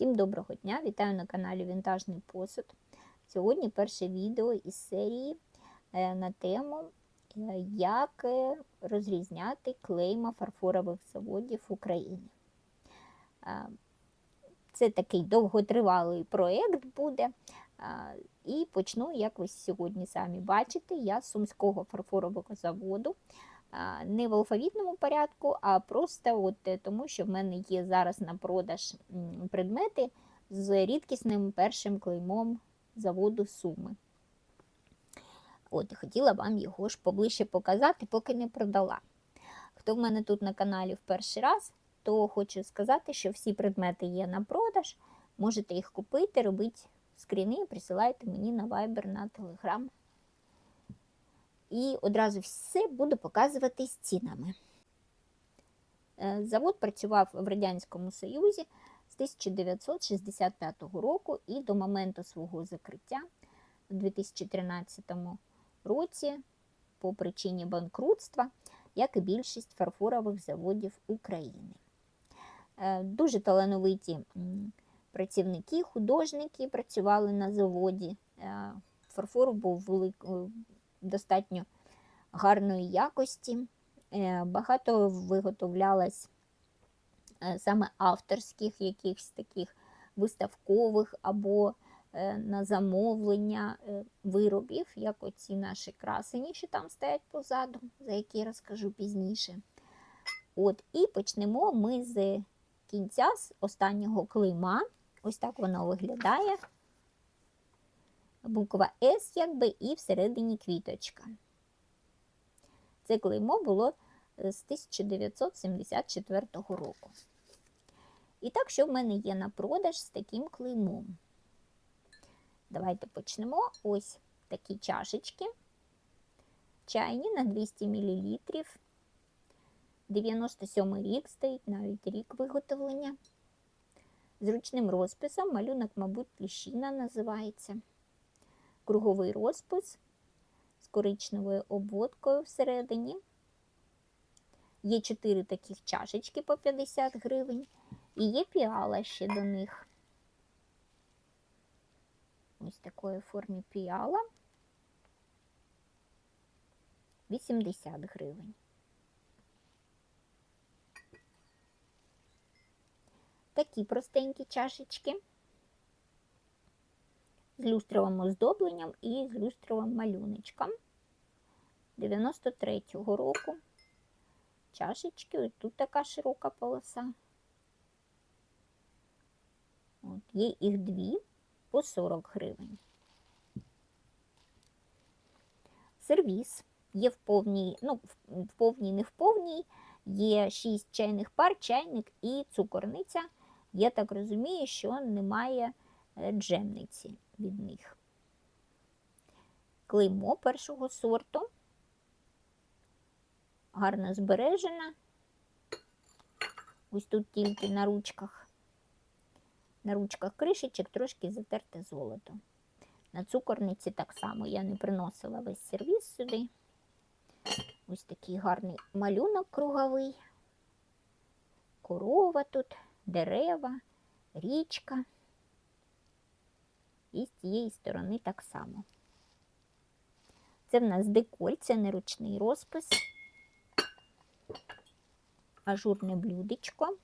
Всім доброго дня! Вітаю на каналі Вінтажний посуд. Сьогодні перше відео із серії е, на тему, е, як е, розрізняти клейма фарфорових заводів України. Це такий довготривалий проєкт буде. І почну, як ви сьогодні самі бачите, я з Сумського фарфорового заводу. Не в алфавітному порядку, а просто от е, тому, що в мене є зараз на продаж предмети з рідкісним першим клеймом заводу Суми. От, хотіла вам його ж поближче показати, поки не продала. Хто в мене тут на каналі в перший раз, то хочу сказати, що всі предмети є на продаж. Можете їх купити, робити скріни, присилайте мені на Viber, на Telegram і одразу все буду показувати з цінами. Е, Завод працював в Радянському Союзі з 1965 року і до моменту свого закриття у 2013 році по причині банкрутства, як і більшість фарфорових заводів України. Е, Дуже талановиті працівники, художники працювали на заводі. Е, Фарфор був велик, достатньо гарної якості. Е, Багато виготовлялось е, саме авторських, якихось таких виставкових або е, на замовлення виробів, як оці наші красені, що там стоять позаду, за які я розкажу пізніше. От, І почнемо ми з кінця, з останнього клейма. Ось так воно виглядає буква С, якби, і всередині квіточка. Це клеймо було е, з 1974 року. І так, що в мене є на продаж з таким клеймом? Давайте почнемо. Ось такі чашечки. Чайні на 200 мл. 97 рік стоїть, навіть рік виготовлення. З ручним розписом, малюнок, мабуть, пліщина називається круговий розпис з коричневою обводкою всередині. Є 4 таких чашечки по 50 гривень. І є піала ще до них. Ось такої формі піала. 80 гривень. Такі простенькі чашечки з люстровим оздобленням і з люстровим малюночком 93-го року. Чашечки, ось тут така широка полоса. От, Є їх дві по 40 гривень. Сервіс є в повній, ну, в повній, не в повній, є 6 чайних пар, чайник і цукорниця. Я так розумію, що немає джемниці від них. Клеймо першого сорту. Гарно збережена. Ось тут тільки на ручках. На ручках кришечок трошки затерте золото. На цукорниці так само я не приносила весь сервіс сюди. Ось такий гарний малюнок круговий. Корова тут, дерева, річка. І з цієї сторони так само. Це в нас деколь, це не ручний розпис, ажурне блюдечко.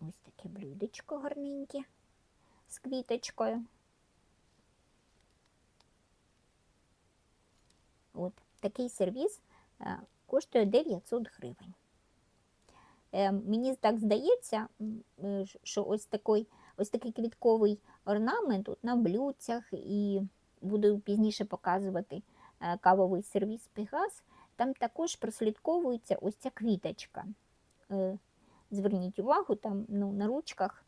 Ось таке блюдечко гарненьке з квіточкою. От такий сервіс е, коштує 900 гривень. Е, Мені так здається, е, що ось такий, ось такий квітковий орнамент тут на блюдцях, і буду пізніше показувати е, кавовий сервіс Пегас. Там також прослідковується ось ця квіточка. Е, Зверніть увагу, там ну, на ручках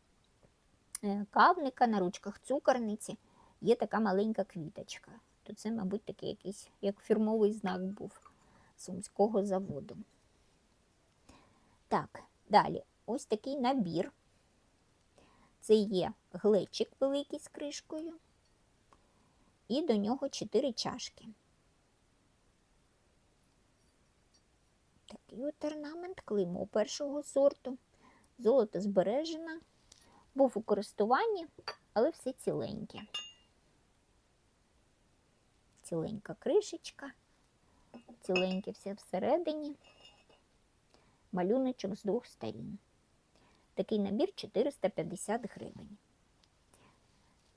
е, кавника, на ручках цукорниці є така маленька квіточка. То це, мабуть, такий якийсь як фірмовий знак був сумського заводу. Так, далі ось такий набір. Це є глечик великий з кришкою, і до нього 4 чашки. Такий от орнамент, клеймо першого сорту Золото збережено, був у користуванні, але все ціленьке. Ціленька кришечка, ціленьке все всередині, малюночок з двох сторін. Такий набір 450 гривень.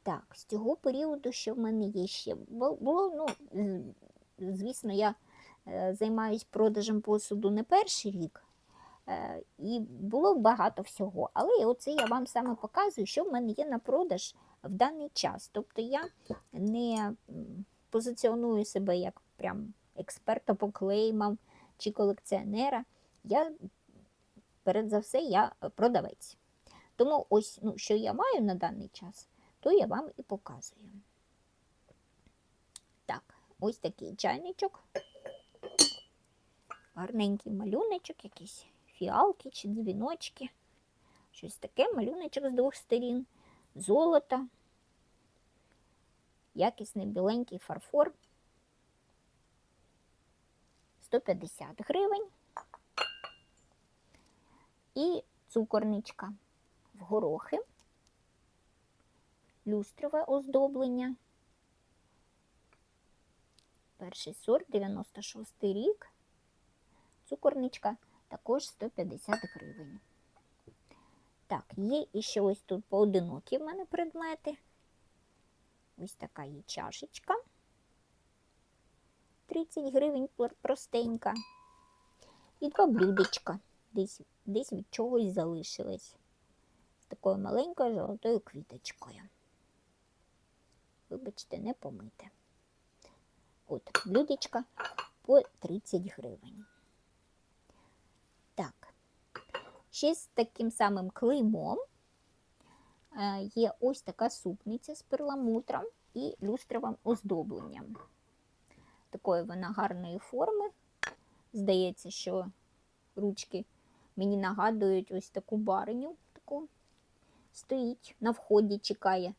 Так, з цього періоду, що в мене є ще, було, ну, звісно, я е, займаюсь продажем посуду не перший рік, е, і було багато всього. Але оце я вам саме показую, що в мене є на продаж в даний час. Тобто я не позиціоную себе як прям експерта по клеймам чи колекціонера. Я, перед за все, я продавець. Тому ось, ну, що я маю на даний час, то я вам і показую. Так, ось такий чайничок. Гарненький малюночок, якісь фіалки чи дзвіночки. Щось таке, малюночок з двох сторін, золото, якісний біленький фарфор. 150 гривень. І цукорничка в горохи, люстрове оздоблення. Перший сорт, 96 рік. Цукорничка також 150 гривень. Так, є іще ось тут поодинокі в мене предмети. Ось така є чашечка. 30 гривень простенька. І два блюдечка. Десь, десь від чогось залишилось. З такою маленькою золотою квіточкою. Вибачте, не помите. От, блюдечка по 30 гривень. Так, ще з таким самим клеймом е, є ось така супниця з перламутром і люстровим оздобленням. Такої вона гарної форми. Здається, що ручки мені нагадують ось таку бариню, таку стоїть на вході, чекає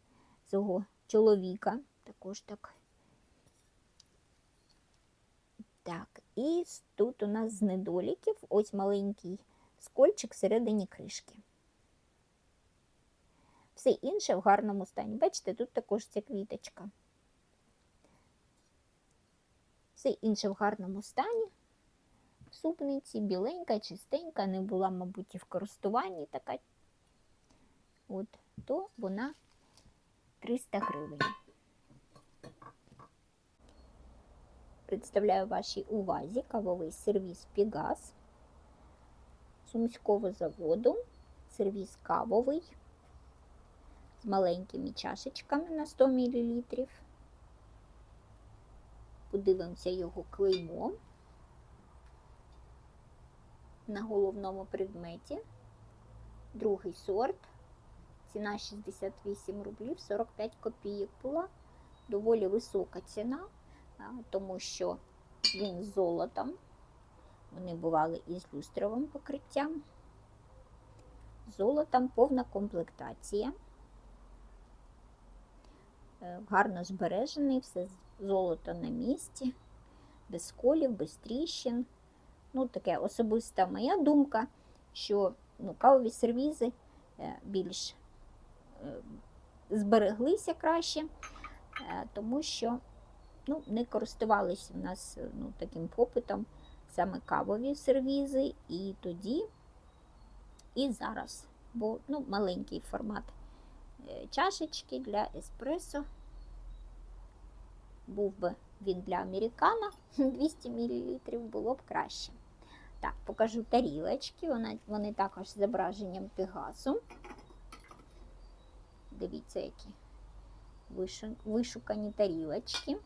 цього чоловіка. Також так. Так, і тут у нас з недоліків ось маленький скольчик всередині кришки. Все інше в гарному стані. Бачите, тут також ця квіточка. Все інше в гарному стані. Супниці біленька, чистенька, не була, мабуть, і в користуванні така. От, то вона 300 гривень. Представляю вашій увазі кавовий сервіс Пігас Сумського заводу. Сервіс кавовий з маленькими чашечками на 100 мл. Подивимося його клеймо на головному предметі. Другий сорт. Ціна 68 рублів 45 копійок була. Доволі висока ціна, тому що він з золотом. Вони бували із люстровим покриттям. Золотом повна комплектація. Е, Гарно збережений, все золото на місці, без колів, без тріщин. Ну, таке особиста моя думка, що ну, кавові сервізи е, більш е, збереглися краще, е, тому що ну, не користувалися в нас ну, таким попитом саме кавові сервізи і тоді, і зараз. Бо ну, маленький формат чашечки для еспресо. Був би він для американо 200 мл було б краще. Так, покажу тарілочки. Вони також з зображенням пегасу. Дивіться, які вишукані тарілочки.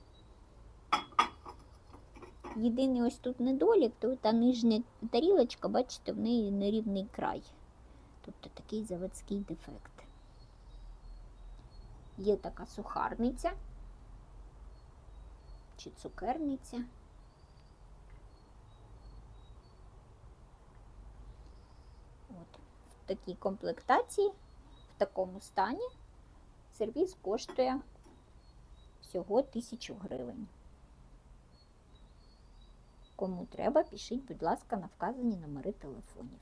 Єдиний ось тут недолік, то та нижня тарілочка, бачите, в неї нерівний край. Тобто такий заводський дефект. Є така сухарниця чи цукерниця. От. В такій комплектації, в такому стані, сервіс коштує всього 1000 гривень. Кому треба, пишіть, будь ласка, на вказані номери телефонів.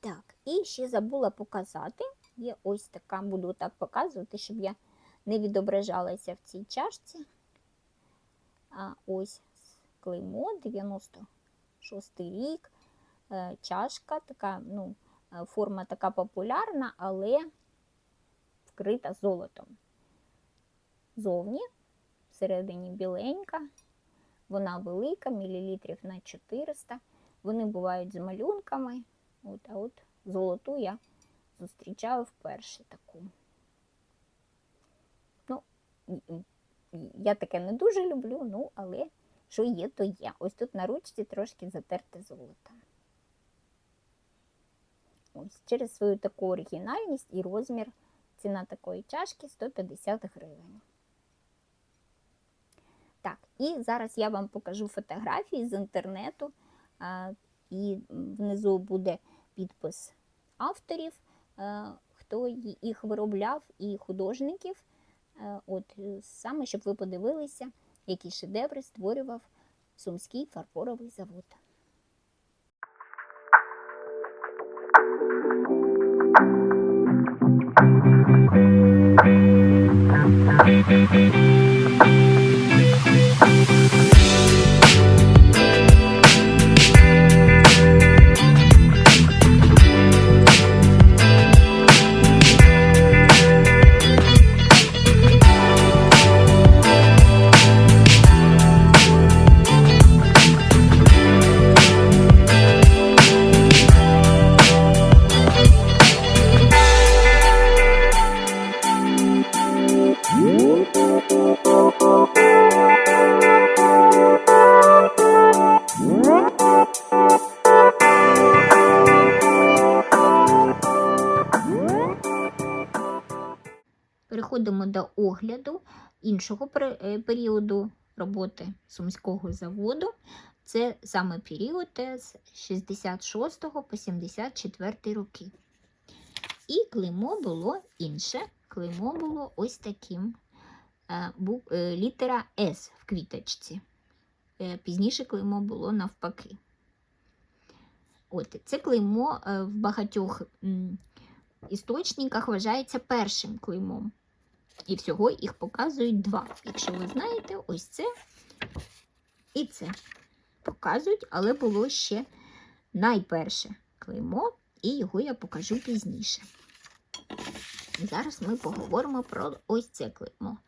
Так, І ще забула показати. Є ось така, буду так показувати, щоб я не відображалася в цій чашці. А ось клеймо 96 рік. Е, Чашка така, ну, е, форма така популярна, але вкрита золотом. Зовні, всередині біленька, вона велика, мілілітрів на 400. Вони бувають з малюнками. От, а от золоту я зустрічаю вперше таку. Ну, я таке не дуже люблю, ну, але що є, то є. Ось тут на ручці трошки затерте золото. Ось через свою таку оригінальність і розмір ціна такої чашки 150 гривень. Так, і зараз я вам покажу фотографії з інтернету, а, і внизу буде підпис авторів, е, хто їх виробляв, і художників. Е, От саме, щоб ви подивилися, які шедеври створював Сумський фарфоровий завод. Thank до огляду іншого е, періоду роботи Сумського заводу. Це саме період е, з 66 по 74 роки. І клеймо було інше. Клеймо було ось таким. Е, Літера С в квіточці. Пізніше клеймо було навпаки. От, це клеймо в багатьох істочниках вважається першим клеймом. І всього їх показують два. Якщо ви знаєте, ось це і це показують, але було ще найперше клеймо, і його я покажу пізніше. Зараз ми поговоримо про ось це клеймо.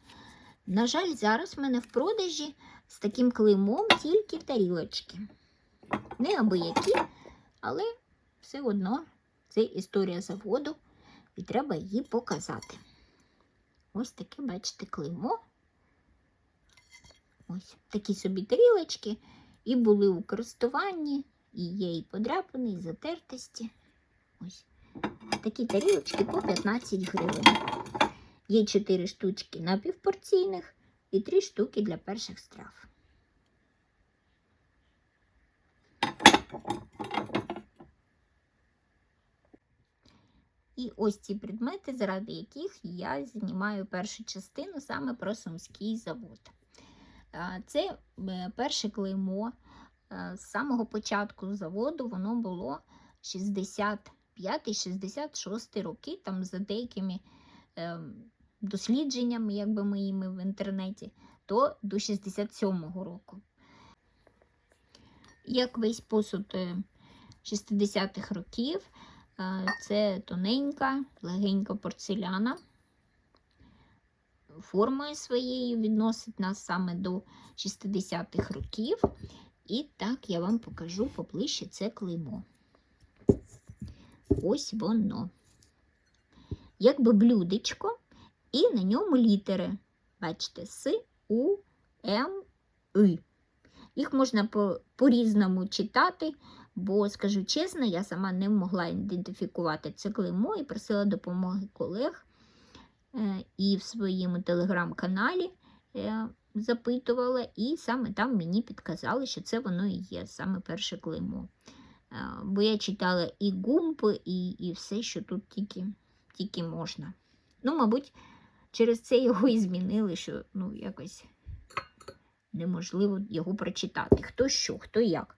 На жаль, зараз в мене в продажі з таким клеймом тільки тарілочки. Не абиякі, але все одно це історія заводу, і треба її показати. Ось таке, бачите, клеймо. Ось такі собі тарілочки. І були у користуванні, і є і подряпини, і затертості. Ось такі тарілочки по 15 гривень. Є 4 штучки напівпорційних і 3 штуки для перших страв. І ось ці предмети, заради яких я знімаю першу частину саме про Сумський завод. Це е, перше клеймо е, з самого початку заводу, воно було 65-66 роки, там за деякими е, дослідженнями, якби моїми в інтернеті, то до 67-го року. Як весь посуд е, 60-х років, е, це тоненька, легенька порцеляна. Формою своєю відносить нас саме до 60-х років. І так я вам покажу поближче це клеймо. Ось воно. Якби блюдечко, і на ньому літери. Бачите, С, У, М, И. Їх можна по- по-різному читати, бо, скажу чесно, я сама не могла ідентифікувати це клеймо і просила допомоги колег. Е, І в своєму телеграм-каналі е, запитувала, і саме там мені підказали, що це воно і є, саме перше клеймо. Е, Бо я читала і гумпи, і, і все, що тут тільки, тільки можна. Ну, мабуть, через це його і змінили, що ну, якось неможливо його прочитати. Хто що, хто як,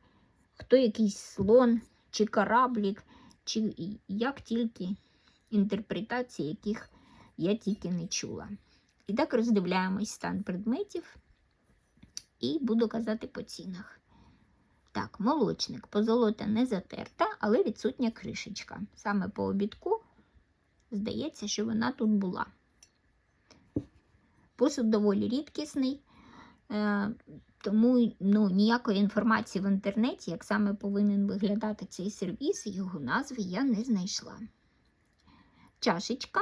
хто якийсь слон, чи кораблік, чи як тільки інтерпретації, яких я тільки не чула. І так роздивляємось стан предметів і буду казати по цінах. Так, молочник. Позолота не затерта, але відсутня кришечка. Саме по обідку здається, що вона тут була. Посуд доволі рідкісний, тому ну, ніякої інформації в інтернеті, як саме повинен виглядати цей сервіс, його назви я не знайшла. Чашечка.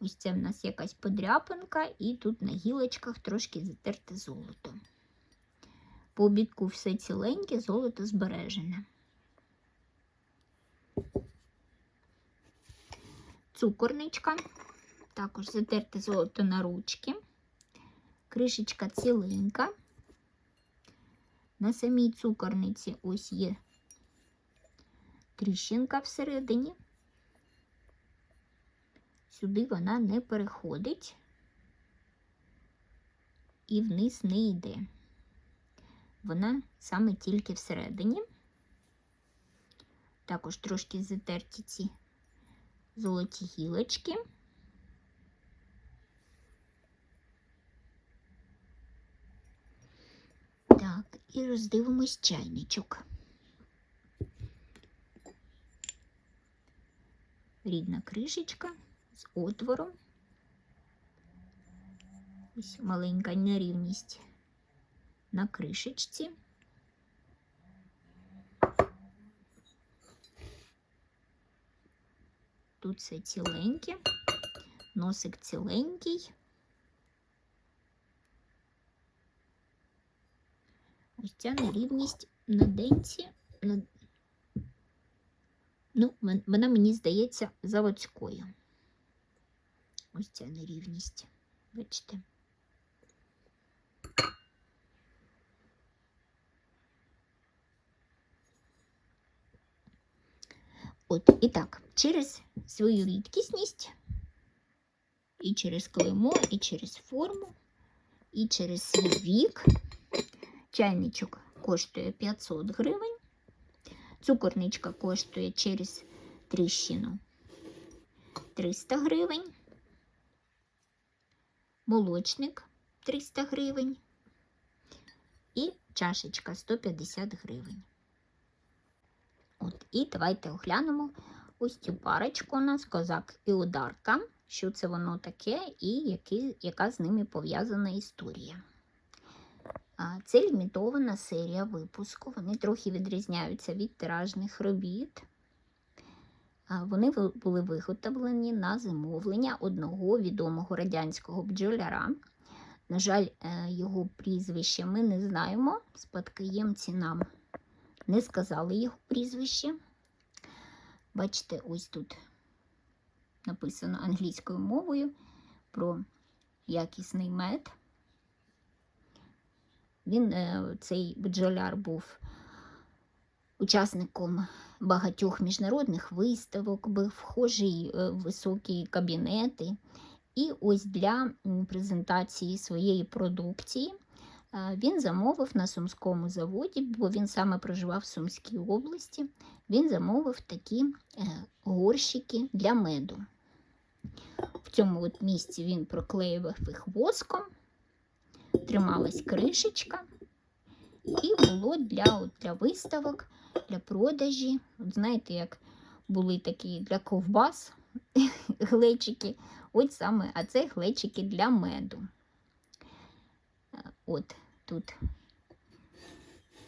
Ось це в нас якась подряпинка, і тут на гілочках трошки затерте золото. По обідку все ціленьке, золото збережене. Цукорничка. Також затерте золото на ручки. Кришечка ціленька. На самій цукорниці ось є тріщинка всередині. Сюди вона не переходить і вниз не йде. Вона саме тільки всередині. Також трошки затерті ці золоті гілочки. Так, і роздивимось чайничок. Рідна кришечка з отвором. Ось маленька нерівність на кришечці. Тут все ціленьке, носик ціленький. Ось ця нерівність на денці. На... Ну, вона мені здається заводською. Ось ця нерівність. Бачите? От і так, через свою рідкісність, і через клеймо, і через форму, і через свій вік. Чайничок коштує 500 гривень. Цукорничка коштує через тріщину 300 гривень. Молочник 300 гривень. І чашечка 150 гривень. От, і давайте оглянемо ось цю парочку у нас козак і ударка. Що це воно таке, і які, яка з ними пов'язана історія. Це лімітована серія випуску. Вони трохи відрізняються від тиражних робіт. Вони були виготовлені на замовлення одного відомого радянського бджоляра. На жаль, е, його прізвище ми не знаємо. Спадкоємці нам не сказали його прізвище. Бачите, ось тут написано англійською мовою про якісний мед. Він, е, цей бджоляр, був учасником багатьох міжнародних виставок, був вхожий е, в високі кабінети. І ось для презентації своєї продукції е, він замовив на Сумському заводі, бо він саме проживав в Сумській області. Він замовив такі горщики для меду. В цьому от місці він проклеював їх воском, трималась кришечка, і було для, от, для виставок, для продажі. От знаєте, як були такі для ковбас глечики, от саме, а це глечики для меду. От тут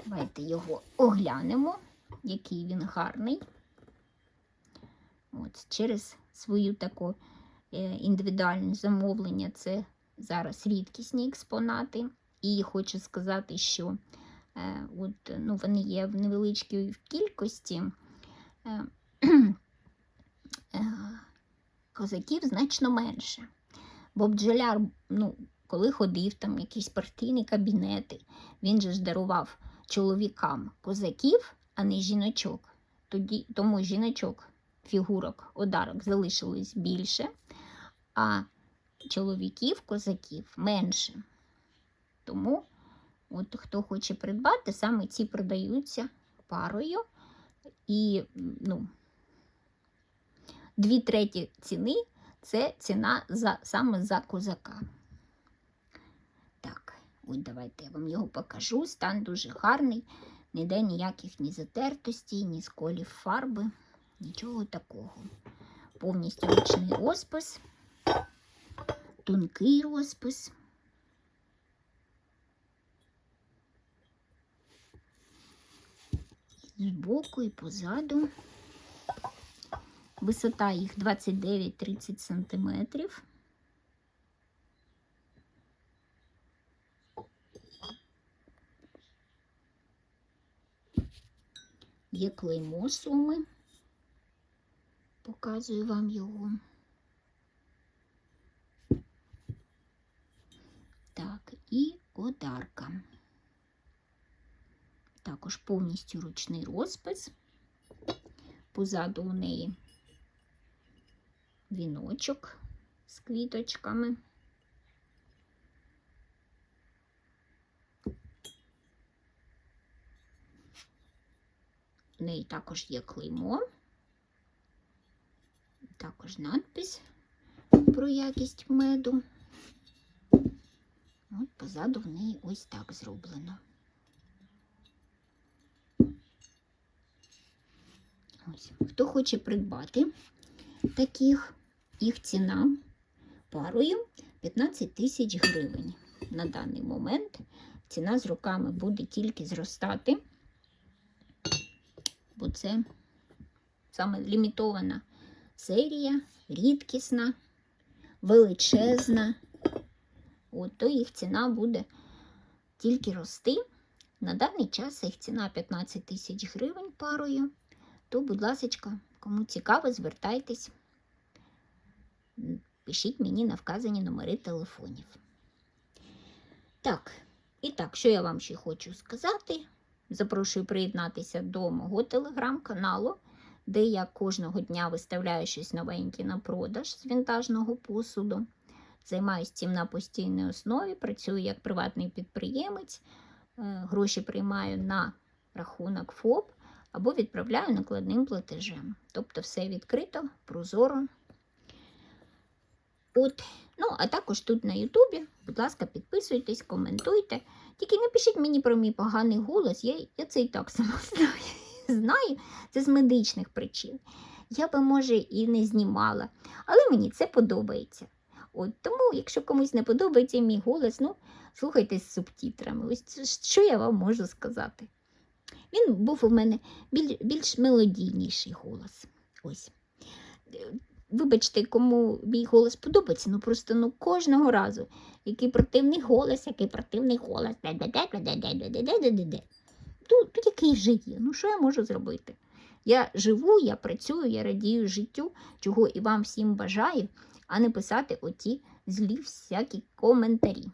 давайте його оглянемо, який він гарний. От, через свою таку е, індивідуальне замовлення це зараз рідкісні експонати. І хочу сказати, що е, от, ну, вони є в невеличкій кількості. Е, е, козаків значно менше. Бо бджоляр, ну, коли ходив там якісь партійні кабінети, він же ж дарував чоловікам козаків, а не жіночок. Тоді, тому жіночок, фігурок, одарок залишилось більше, а чоловіків, козаків менше. Тому, от хто хоче придбати, саме ці продаються парою. І ну, дві треті ціни це ціна за, саме за козака. Так, ось давайте я вам його покажу. Стан дуже гарний, ніде ніяких ні затертостей, ні сколів фарби, нічого такого. Повністю ручний розпис, тонкий розпис. Збоку і позаду. Висота їх 29-30 сантиметрів. Є клеймо суми. Показую вам його. Так, і одарка. Також повністю ручний розпис. Позаду у неї віночок з квіточками. В неї також є клеймо, також надпись про якість меду. От позаду в неї ось так зроблено. Ось. Хто хоче придбати таких, їх ціна парою 15 тисяч гривень. На даний момент ціна з роками буде тільки зростати, бо це саме лімітована серія, рідкісна, величезна. От, то їх ціна буде тільки рости. На даний час їх ціна 15 тисяч гривень парою. То, будь ласка, кому цікаво, звертайтесь, пишіть мені на вказані номери телефонів. Так, і так, що я вам ще хочу сказати. Запрошую приєднатися до мого телеграм-каналу, де я кожного дня виставляю щось новеньке на продаж з вінтажного посуду. Займаюся цим на постійній основі, працюю як приватний підприємець, е, гроші приймаю на рахунок ФОП або відправляю накладним платежем. Тобто все відкрито, прозоро. От. Ну, а також тут на Ютубі, будь ласка, підписуйтесь, коментуйте. Тільки не пишіть мені про мій поганий голос, я, я це і так сама знаю. Знаю, це з медичних причин. Я би, може, і не знімала, але мені це подобається. От Тому, якщо комусь не подобається мій голос, ну, слухайте з субтитрами. Ось що я вам можу сказати. Він був у мене біль, більш мелодійніший голос. Ось. Вибачте, кому мій голос подобається, ну просто ну кожного разу. Який противний голос, який противний голос. Тут який вже є. Ну, що я можу зробити? Я живу, я працюю, я радію життю, чого і вам всім бажаю, а не писати оті злі всякі коментарі.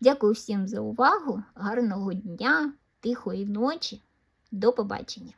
Дякую всім за увагу, гарного дня, тихої ночі. До побачення!